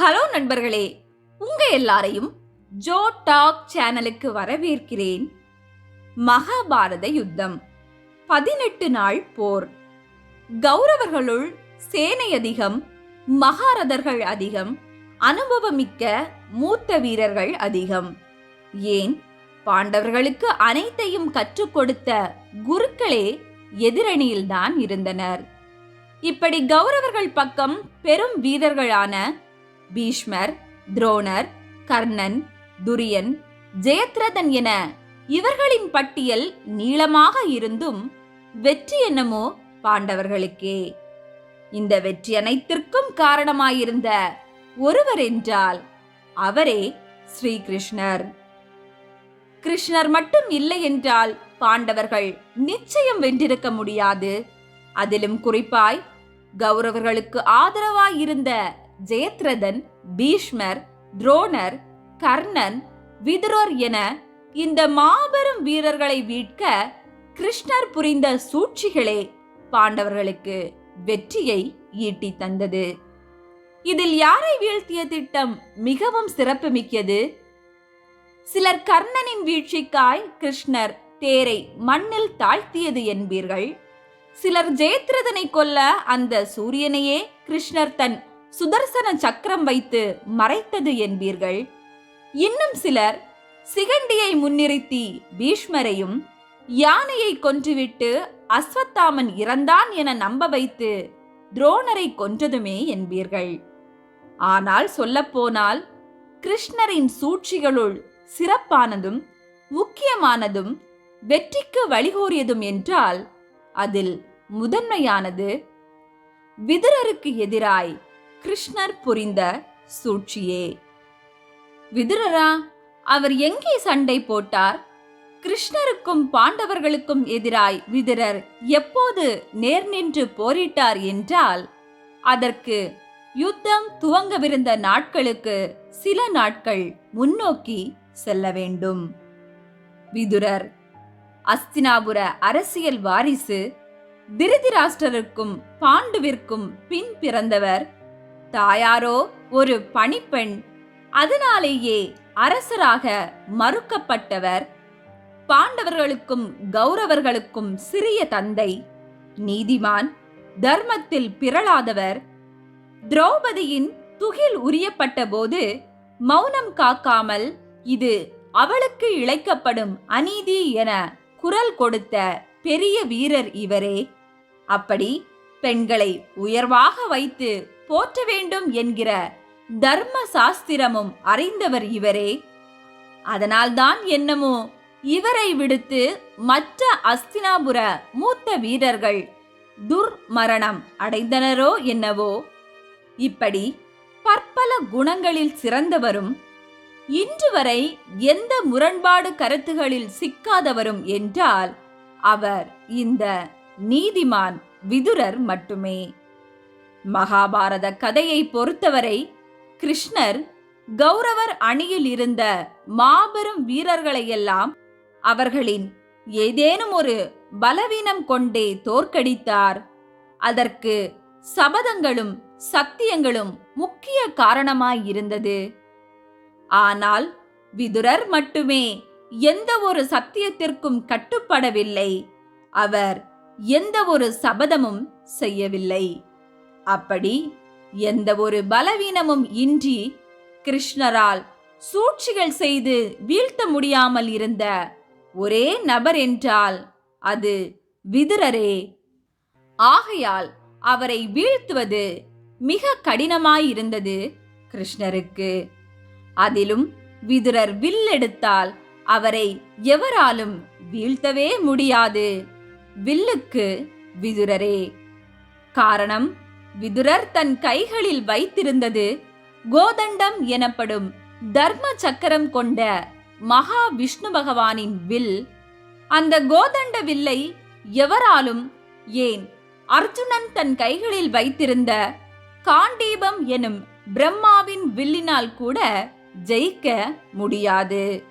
Hello நண்பர்களே உங்க எல்லாரையும் ஜோ டாக் சேனலுக்கு வரவேற்கிறேன். மகாபாரத யுத்தம் பதினெட்டு நாள் போர். கௌரவர்களுள் சேனை அதிகம் மகாரதர்கள் அதிகம் அனுபவமிக்க மூத்த வீரர்கள் அதிகம். ஏன்? பாண்டவர்களுக்கு அனைத்தையும் கற்றுக் கொடுத்த குருக்களே எதிரணியில்தான் இருந்தனர். இப்படி கௌரவர்கள் பக்கம் பெரும் வீரர்களான பீஷ்மர் துரோணர் கர்ணன் துரியன் ஜெயத்ரதன் என இவர்களின் பட்டியல் நீளமாக இருந்தும் வெற்றி என்னமோ பாண்டவர்களுக்கே. இந்த வெற்றி அனைத்திற்கும் காரணமாயிருந்த ஒருவர் என்றால் அவரே ஸ்ரீகிருஷ்ணர். கிருஷ்ணர் மட்டும் இல்லை என்றால் பாண்டவர்கள் நிச்சயம் வென்றிருக்க முடியாது. அதிலும் குறிப்பாய் கௌரவர்களுக்கு ஆதரவாயிருந்த ஜெயத்ரதன் பீஷ்மர் துரோணர் கர்ணன் விதுரர் என இந்த மாபெரும் வீரர்களை வீட்க கிருஷ்ணர் புரிந்த சூழ்ச்சிகளே பாண்டவர்களுக்கு வெற்றியை ஈட்டி தந்தது. இதில் யாரை வீழ்த்திய திட்டம் மிகவும் சிறப்புமிக்கது? சிலர் கர்ணனின் வீழ்ச்சிக்காய் கிருஷ்ணர் தேரை மண்ணில் தாழ்த்தியது என்பீர்கள். சிலர் ஜெயத்ரதனை கொல்ல அந்த சூரியனையே கிருஷ்ணர் தன் சுதர்சன சக்கரம் வைத்து மறைத்தது என்பீர்கள். இன்னும் சிலர் சிகண்டியை முன்னிறுத்தி பீஷ்மரையும் யானையை கொன்றுவிட்டு அஸ்வத்தாமன் இறந்தான் என நம்ப வைத்து துரோணரை கொன்றதுமே என்பீர்கள். ஆனால் சொல்லப்போனால் கிருஷ்ணரின் சூழ்ச்சிகளுள் சிறப்பானதும் முக்கியமானதும் வெற்றிக்கு வழிகோரியதும் என்றால் அதில் முதன்மையானது விதுரருக்கு எதிராய் கிருஷ்ணர் புரிந்த சூழ்ச்சியே. விதுரரா அவர் எங்கே சண்டை போட்டார்? கிருஷ்ணருக்கும் பாண்டவர்களுக்கும் எதிராய் விதுரர் எப்போது நேர் நின்று போரிட்டார் என்றால் அதற்கு யுத்தம் துவங்கவிருந்த நாட்களுக்கு சில நாட்கள் முன்னோக்கி செல்ல வேண்டும். விதுரர் அஸ்தினாபுர அரசியல் வாரிசு திருதிராஷ்டருக்கும் பாண்டுவிற்கும் பின் பிறந்தவர் தாயாரோ ஒரு பணிப்பெண். அதனாலேயே அரசராக மறுக்கப்பட்டவர். பாண்டவர்களுக்கும் கௌரவர்களுக்கும் சிறிய தந்தை நீதிமான் தர்மத்தில் பிறளாதவர் திரௌபதியின் துகில் உரியப்பட்ட போது மௌனம் காக்காமல் இது அவளுக்கு இழைக்கப்படும் அநீதி என குரல் கொடுத்த பெரிய வீரர் இவரே. அப்படி பெண்களை உயர்வாக வைத்து போற்ற வேண்டும் என்கிற தர்ம சாஸ்திரமும் அறிந்தவர் இவரே. அதனால்தான் என்னமோ இவரை விடுத்து மற்ற அஸ்தினாபுர மூத்த வீரர்கள் துர்மரணம் அடைந்தனரோ என்னவோ. இப்படி பற்பல குணங்களில் சிறந்தவரும் இன்று வரை எந்த முரண்பாடு கருத்துகளில் சிக்காதவரும் என்றால் அவர் இந்த நீதிமான் விதுரர் மட்டுமே. மகாபாரத கதையை பொறுத்தவரை கிருஷ்ணர் கௌரவர் அணியில் இருந்த மாபெரும் வீரர்களையெல்லாம் அவர்களின் ஏதேனும் ஒரு பலவீனம் கொண்டே தோற்கடித்தார். அதற்கு சபதங்களும் சத்தியங்களும் முக்கிய காரணமாயிருந்தது ஆனால் விதுரர் மட்டுமே எந்த ஒரு சத்தியத்திற்கும் கட்டுப்படவில்லை. அவர் எந்த ஒரு சபதமும் செய்யவில்லை. அப்படி எந்த ஒரு பலவீனமும் இன்றி கிருஷ்ணரால் சூழ்ச்சிகள் செய்து வீழ்த்த முடியாமல் இருந்த ஒரே நபர் என்றால் அது விதுரரே. ஆகையால் அவரை வீழ்த்துவது மிக கடினமாயிருந்தது கிருஷ்ணருக்கு. அதிலும் விதுரர் வில்லெடுத்தால் அவரை எவராலும் வீழ்த்தவே முடியாது. வில்லுக்கு விதுரரே. காரணம் விதுரர் தன் கைகளில் வைத்திருந்தது கோதண்டம் எனப்படும் தர்ம சக்கரம் கொண்ட மகா விஷ்ணு பகவானின் வில். அந்த கோதண்ட வில்லை எவராலும் ஏன் அர்ஜுனன் தன் கைகளில் வைத்திருந்த காண்டீபம் எனும் பிரம்மாவின் வில்லினால் கூட ஜெயிக்க முடியாது.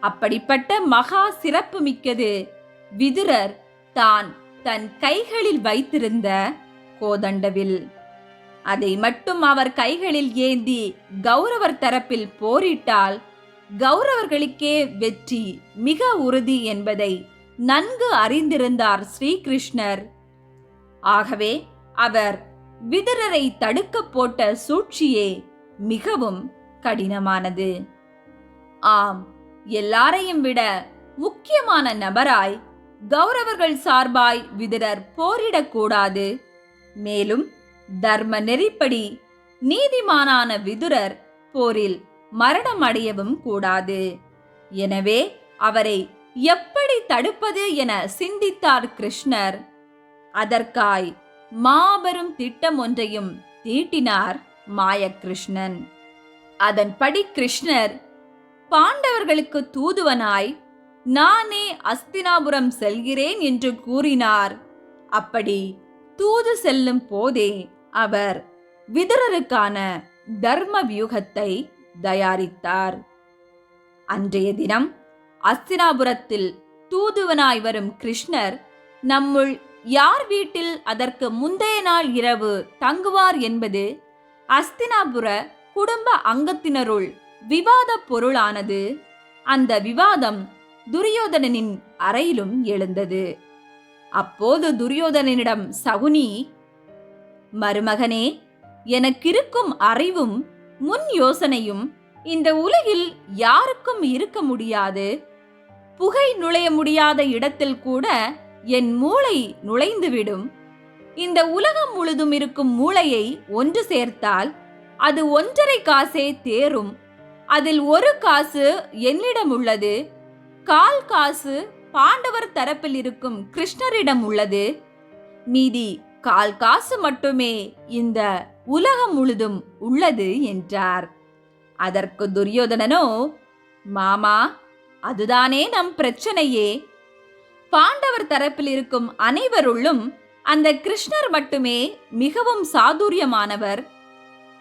அப்படிப்பட்ட மகா சிறப்பு மிக்கது விதுரர் தான் தன் கைகளில் வைத்திருந்த கோதண்டவில். அதை மட்டும் அவர் கைகளில் ஏந்தி கௌரவர் தரப்பில் போரிட்டால் கௌரவர்களுக்கே வெற்றி மிக உறுதி என்பதை நன்கு அறிந்திருந்தார் ஸ்ரீகிருஷ்ணர். ஆகவே அவர் விதுரரை தடுக்க போட்ட சூழ்ச்சியே மிகவும் கடினமானது. ஆம் எல்லாரையும் விட முக்கியமான நபராய் கௌரவர்கள் சார்பாய் விதுரர் போரிடக்கூடாது மேலும் தர்ம நெறிப்படி நீதிமானான விதுரர் போரில் மரணம் அடையவும் கூடாது. எனவே அவரை எப்படி தடுப்பது என சிந்தித்தார் கிருஷ்ணர். அதற்காய் மாபெரும் திட்டம் ஒன்றையும் தீட்டினார் மாயகிருஷ்ணன். அதன்படி கிருஷ்ணர் பாண்டவர்களுக்கு தூதுவனாய் நானே அஸ்தினாபுரம் செல்கிறேன் என்று கூறினார். அப்படி தூது செல்லும் போதே அவர் விதுரருக்கான தர்ம வியூகத்தை தயாரித்தார். அன்றைய தினம் அஸ்தினாபுரத்தில் தூதுவனாய் வரும் கிருஷ்ணர் நம்முள் யார் வீட்டில் அதற்கு முந்தைய நாள் இரவு தங்குவார் என்பது அஸ்தினாபுர குடும்ப அங்கத்தினருள் விவாத பொருளானது. அந்த விவாதம் துரியோதனனின் அறையிலும் எழுந்தது. அப்போது துரியோதனனிடம் சகுனி மருமகனே எனக்கிருக்கும் அறிவும் முன் யோசனையும் இந்த உலகில் யாருக்கும் இருக்க முடியாது. புகை நுழைய முடியாத இடத்தில் கூட என் மூளை நுழைந்துவிடும். இந்த உலகம் முழுதும் இருக்கும் மூளையை ஒன்று சேர்த்தால் அது ஒன்றரை காசே தேரும். அதில் ஒரு காசு என்னிடம் உள்ளது கால் காசு பாண்டவர் தரப்பில் இருக்கும் கிருஷ்ணரிடம் உள்ளது. மீதி கால் காசு மட்டுமே இந்த உலகம் முழுதும் உள்ளது என்றார். அதற்கு துரியோதனனோ மாமா அதுதானே நம் பிரச்சனையே. பாண்டவர் தரப்பில் இருக்கும் அனைவருள்ளும் அந்த கிருஷ்ணர் மட்டுமே மிகவும் சாதுரியமானவர்.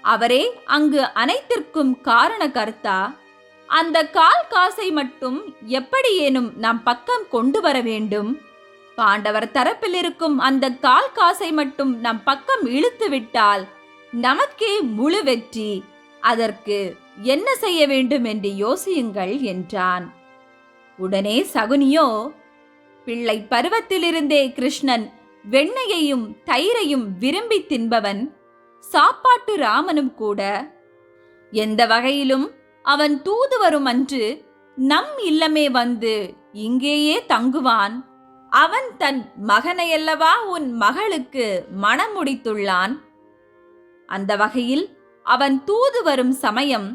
அவரே அங்கு அனைத்திற்கும் காரண கர்த்தா. அந்த கால் காசை மட்டும் எப்படியேனும் நம் பக்கம் கொண்டு வர வேண்டும். பாண்டவர் தரப்பில் இருக்கும் அந்த கால் காசை மட்டும் நம் பக்கம் இழுத்து விட்டால் நமக்கே முழு வெற்றி. அதற்கு என்ன செய்ய வேண்டும் என்று யோசியுங்கள் என்றான். உடனே சகுனியோ பிள்ளை பருவத்திலிருந்தே கிருஷ்ணன் வெண்ணையையும் தயிரையும் விரும்பி தின்பவன் சாப்பாட்டு ராமனும் கூட எந்த வகையிலும் அவன் தூது வரும் அன்று நம் இல்லமே வந்து இங்கேயே தங்குவான். அவன் தன் மகனையல்லவா உன் மகளுக்கு மணமுடித்துள்ளான். அந்த வகையில் அவன் தூது வரும் சமயம்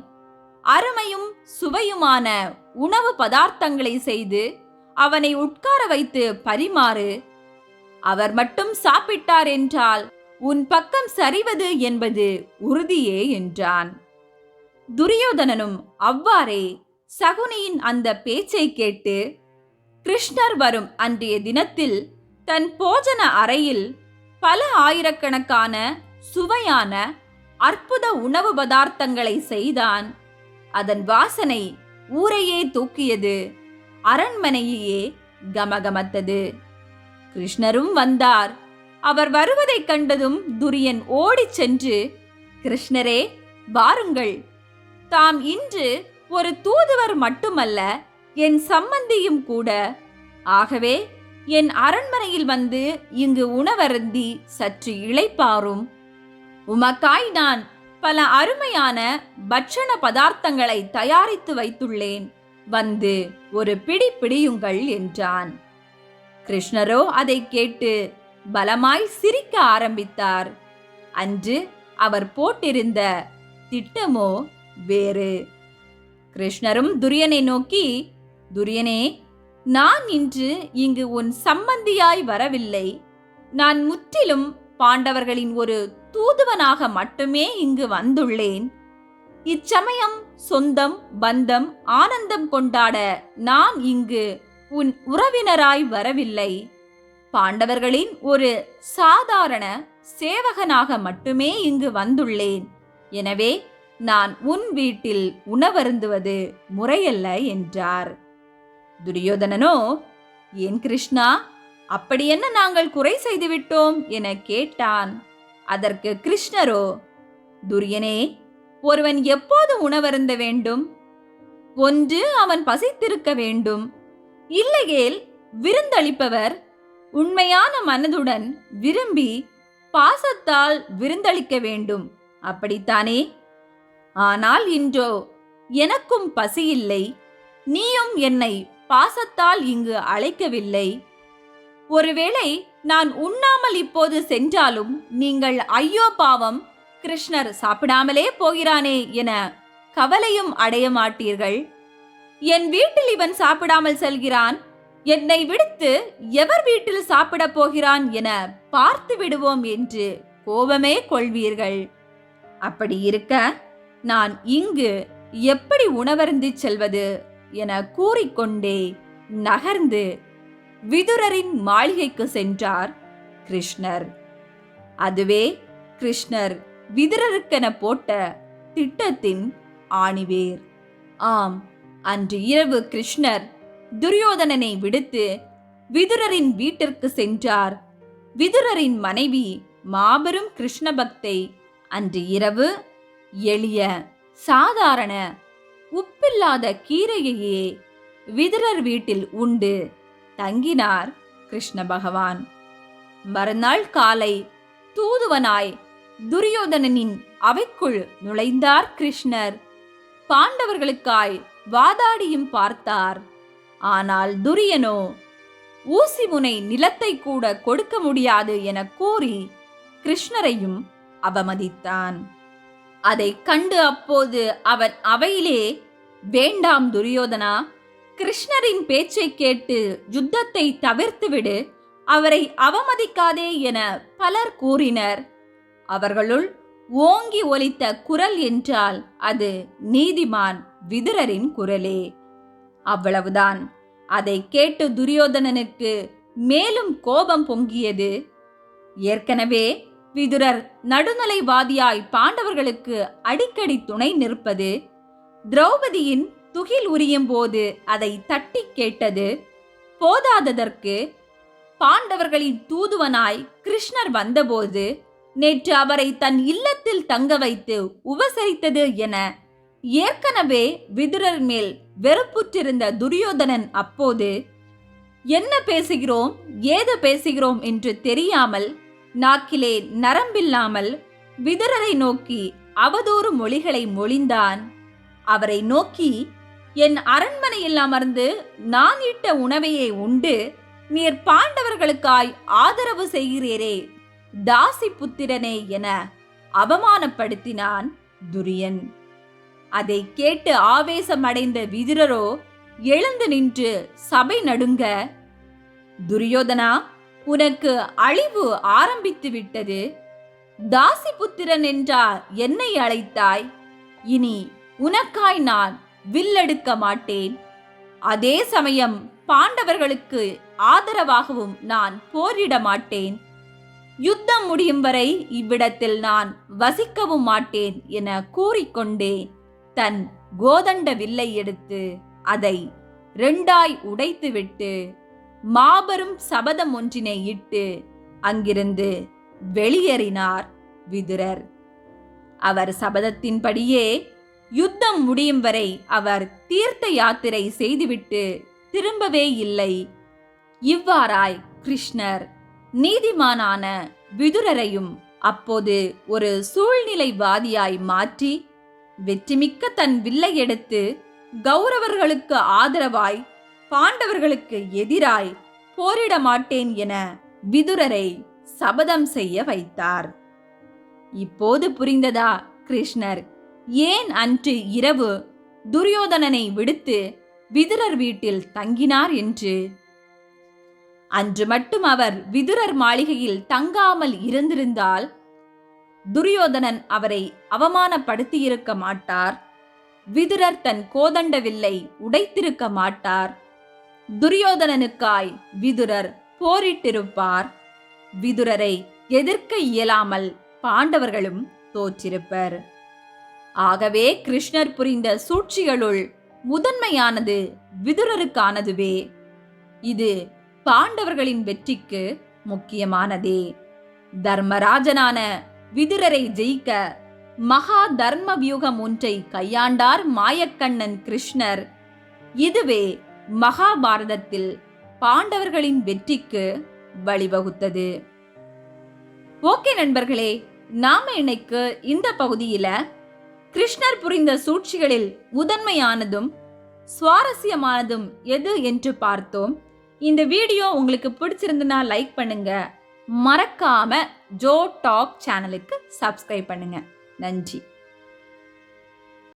அருமையும் சுவையுமான உணவு பதார்த்தங்களை செய்து அவனை உட்கார வைத்து பரிமாறு அவர் மட்டும் சாப்பிட்டார் என்றால் உன் பக்கம் சரிவது என்பது உறுதியே என்றான். துரியோதனனும் அவ்வாறே சகுனியின் அந்த பேச்சை கேட்டு கிருஷ்ணர் வரும் அன்றைய தினத்தில் தன் போஜன அறையில் பல ஆயிரக்கணக்கான சுவையான அற்புத உணவு பதார்த்தங்களை செய்தான். அதன் வாசனை ஊரையே தூக்கியது அரண்மனையையே கமகமத்தது. கிருஷ்ணரும் வந்தார். அவர் வருவதைக் கண்டதும் துரியன் ஓடிச் சென்று கிருஷ்ணரே வாருங்கள். தாம் இன்று ஒரு தூதுவர் மட்டுமல்ல என் சம்மந்தியும் கூட. ஆகவே என் அரண்மனையில் வந்து இங்கு உணவருந்தி சற்று இளைப்பாரும். உமக்காய் நான் பல அருமையான பட்சண பதார்த்தங்களை தயாரித்து வைத்துள்ளேன். வந்து ஒரு பிடி பிடியுங்கள் என்றான். கிருஷ்ணரோ அதை கேட்டு பலமாய் சிரிக்க ஆரம்பித்தார். அன்று அவர் போட்டிருந்த திட்டமோ வேறு. கிருஷ்ணரும் துரியனை நோக்கி துரியனே நான் இன்று இங்கு உன் சம்பந்தியாய் வரவில்லை. நான் முற்றிலும் பாண்டவர்களின் ஒரு தூதுவனாக மட்டுமே இங்கு வந்துள்ளேன். இச்சமயம் சொந்தம் பந்தம் ஆனந்தம் கொண்டாட நான் இங்கு உன் உறவினராய் வரவில்லை. பாண்டவர்களின் ஒரு சாதாரண சேவகனாக மட்டுமே இங்கு வந்துள்ளேன். எனவே நான் உன் வீட்டில் உணவருந்துவது முறையல்ல என்றார். துரியோதனனோ ஏன் கிருஷ்ணா அப்படி என்ன நாங்கள் குறை செய்துவிட்டோம்? என கேட்டான். அதற்கு கிருஷ்ணரோ துரியனே ஒருவன் எப்போது உணவருந்த வேண்டும்? ஒன்று அவன் பசித்திருக்க வேண்டும். இல்லையேல் விருந்தளிப்பவர் உண்மையான மனதுடன் விரும்பி பாசத்தால் விருந்தளிக்க வேண்டும். அப்படித்தானே? ஆனால் இன்றோ எனக்கும் பசியில்லை நீயும் என்னை பாசத்தால் இங்கு அழைக்கவில்லை. ஒருவேளை நான் உண்ணாமல் இப்போது சென்றாலும் நீங்கள் ஐயோ பாவம் கிருஷ்ணர் சாப்பிடாமலே போகிறானே என கவலையும் அடைய மாட்டீர்கள். என் வீட்டில் இவன் சாப்பிடாமல் செல்கிறான் என்னை விடுத்து எவர் வீட்டில் சாப்பிடப் போகிறான் என பார்த்து விடுவோம் என்று கோபமே கொள்வீர்கள். அப்படி இருக்க நான் இங்கு எப்படி உணவருந்தி செல்வது என கூறிக்கொண்டே நகர்ந்து விதுரரின் மாளிகைக்கு சென்றார் கிருஷ்ணர். அதுவே கிருஷ்ணர் விதுரருக்கென போட்ட திட்டத்தின் ஆணிவேர். ஆம் அன்று இரவு கிருஷ்ணர் துரியோதனனை விடுத்து விதுரரின் வீட்டிற்கு சென்றார். விதுரரின் மனைவி மாபெரும் கிருஷ்ண பக்தை அன்று இரவு எளிய சாதாரண உப்பில்லாத கீரையையே விதுரர் வீட்டில் உண்டு தங்கினார் கிருஷ்ண பகவான். மறுநாள் காலை தூதுவனாய் துரியோதனனின் அவைக்குள் நுழைந்தார் கிருஷ்ணர். பாண்டவர்களுக்காய் வாதாடியும் பார்த்தார். ஆனால் துரியனோ ஊசி முனை நிலத்தை கூட கொடுக்க முடியாது என கூறி கிருஷ்ணரையும் அவமதித்தான். அதைக் கண்டு அப்போது அவன் அவையிலே வேண்டாம் துரியோதனா கிருஷ்ணரின் பேச்சை கேட்டு யுத்தத்தை தவிர்த்துவிடு அவரை அவமதிக்காதே என பலர் கூறினர். அவர்களுள் ஓங்கி ஒலித்த குரல் என்றால் அது நீதிமான் விதுரரின் குரலே. அவ்வளவுதான். அதை கேட்டு துரியோதனனுக்கு மேலும் கோபம் பொங்கியது. ஏற்கனவே விதுரர் நடுநிலைவாதியாய் பாண்டவர்களுக்கு அடிக்கடி துணை நிற்பது. திரௌபதியின் துகில் உரியும் போது அதை தட்டி கேட்டது. போதாததற்கு பாண்டவர்களின் தூதுவனாய் கிருஷ்ணர் வந்தபோது நேற்று அவரை தன் இல்லத்தில் தங்க வைத்து உபசரித்தது என ஏற்கனவே விதுரர் மேல் வெறுப்புற்றிருந்த துரியோதனன் அப்போது என்ன பேசுகிறோம்? ஏது பேசுகிறோம்? என்று தெரியாமல் நாக்கிலே நரம்பில்லாமல் விதரரை நோக்கி அவதூறு மொழிகளை மொழிந்தான். அவரை நோக்கி என் அரண்மனையில் அமர்ந்து நான் இட்ட உணவையே உண்டு. நீர் பாண்டவர்களுக்காய் ஆதரவு செய்கிறீரே தாசி புத்திரனே என அவமானப்படுத்தினான் துரியன். அதை கேட்டு ஆவேசமடைந்த விதிரரோ எழுந்து நின்று சபை நடுங்க துரியோதனா உனக்கு அழிவு ஆரம்பித்து விட்டது தாசி புத்திரன் என்றால் என்னை அழைத்தாய். இனி உனக்காய் நான் வில்லெடுக்க மாட்டேன். அதே சமயம் பாண்டவர்களுக்கு ஆதரவாகவும் நான் போரிட மாட்டேன். யுத்தம் முடியும் வரை இவ்விடத்தில் நான் வசிக்கவும் மாட்டேன் என கூறிக்கொண்டே தன் கோதண்ட வில்லை எடுத்து அதை ரெண்டாய் உடைத்துவிட்டு மாபெரும் சபதம் ஒன்றினை இட்டு அங்கிருந்து வெளியேறினார் விதுரர். அவர் சபதத்தின்படியே யுத்தம் முடியும் வரை அவர் தீர்த்த யாத்திரை செய்துவிட்டு திரும்பவே இல்லை. இவ்வாறாய் கிருஷ்ணர் நீதிமானான விதுரரையும் அப்போது ஒரு சூழ்நிலைவாதியாய் மாற்றி வெற்றிமிக்க தன் வில்லை எடுத்து கௌரவர்களுக்கு ஆதரவாய் பாண்டவர்களுக்கு எதிராய் போரிட மாட்டேன் என விதுரரை சபதம் செய்ய வைத்தார். இப்போது புரிந்ததா கிருஷ்ணர்? ஏன் அன்று இரவு துரியோதனனை விடுத்து விதுரர் வீட்டில் தங்கினார் என்று? அன்று மட்டும் அவர் விதுரர் மாளிகையில் தங்காமல் இருந்திருந்தால் துரியோதனன் அவரை அவமானப்படுத்தியிருக்க மாட்டார். விதுரர் தன் கோதண்டவில்லை உடைத்திருக்க மாட்டார். துரியோதனனுக்காய் விதுரர் போரிட்டிருப்பார். விதுரரை எதிர்க்க இயலாமல் பாண்டவர்களும் தோற்றிருப்பர். ஆகவே கிருஷ்ணர் புரிந்த சூழ்ச்சிகளுள் முதன்மையானது விதுரருக்கானதுவே. இது பாண்டவர்களின் வெற்றிக்கு முக்கியமானதே. தர்மராஜனான விதுரரை ஜெயிக்க மகா தர்ம வியூகம் ஒன்றை கையாண்டார் மாயக்கண்ணன் கிருஷ்ணர். இதுவே மகாபாரதத்தில் பாண்டவர்களின் வெற்றிக்கு வழிவகுத்தது. ஓகே நண்பர்களே நாம இன்னைக்கு இந்த பகுதியில கிருஷ்ணர் புரிந்த சூழ்ச்சிகளில் முதன்மையானதும் சுவாரஸ்யமானதும் எது என்று பார்த்தோம். இந்த வீடியோ உங்களுக்கு பிடிச்சிருந்துன்னா லைக் பண்ணுங்க. மறக்காம ஜோ டாக் சேனலுக்கு சப்ஸ்கிரைப் பண்ணுங்க. நன்றி.